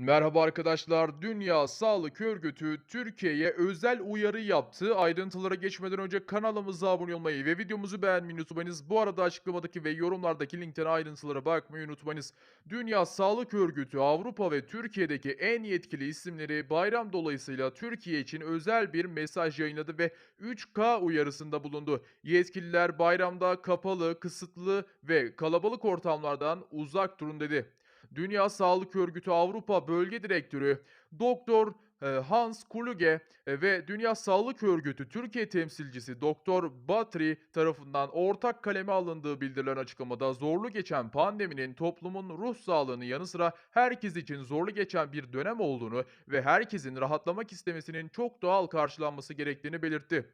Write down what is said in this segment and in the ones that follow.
Merhaba arkadaşlar. Dünya Sağlık Örgütü Türkiye'ye özel uyarı yaptı. Ayrıntılara geçmeden önce kanalımıza abone olmayı ve videomuzu beğenmeyi unutmayınız. Bu arada açıklamadaki ve yorumlardaki linkten ayrıntılara bakmayı unutmayınız. Dünya Sağlık Örgütü Avrupa ve Türkiye'deki en yetkili isimleri bayram dolayısıyla Türkiye için özel bir mesaj yayınladı ve 3K uyarısında bulundu. Yetkililer bayramda kapalı, kısıtlı ve kalabalık ortamlardan uzak durun dedi. Dünya Sağlık Örgütü Avrupa Bölge Direktörü Doktor e, Hans Kluge e, ve Dünya Sağlık Örgütü Türkiye temsilcisi Doktor Batri tarafından ortak kaleme alındığı bildirilen açıklamada zorlu geçen pandeminin toplumun ruh sağlığının yanı sıra herkes için zorlu geçen bir dönem olduğunu ve herkesin rahatlamak istemesinin çok doğal karşılanması gerektiğini belirtti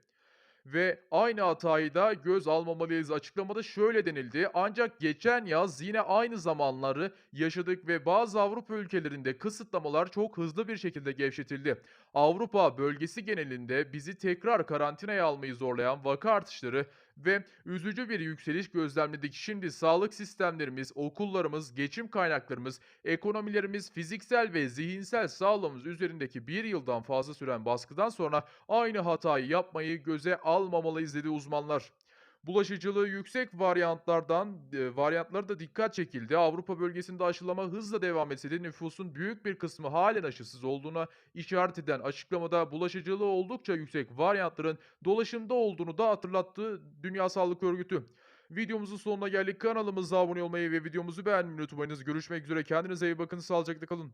ve aynı hatayı da göz almamalıyız. Açıklamada şöyle denildi. Ancak geçen yaz yine aynı zamanları yaşadık ve bazı Avrupa ülkelerinde kısıtlamalar çok hızlı bir şekilde gevşetildi. Avrupa bölgesi genelinde bizi tekrar karantinaya almayı zorlayan vaka artışları ve üzücü bir yükseliş gözlemledik. Şimdi sağlık sistemlerimiz, okullarımız, geçim kaynaklarımız, ekonomilerimiz, fiziksel ve zihinsel sağlığımız üzerindeki bir yıldan fazla süren baskıdan sonra aynı hatayı yapmayı göze almamalıyız dedi uzmanlar. Bulaşıcılığı yüksek varyantlardan e, varyantlara da dikkat çekildi. Avrupa bölgesinde aşılama hızla devam etse de nüfusun büyük bir kısmı halen aşısız olduğuna işaret eden açıklamada bulaşıcılığı oldukça yüksek varyantların dolaşımda olduğunu da hatırlattı Dünya Sağlık Örgütü. Videomuzun sonuna geldik. Kanalımıza abone olmayı ve videomuzu beğenmeyi unutmayınız. Görüşmek üzere. Kendinize iyi bakın. Sağlıcakla kalın.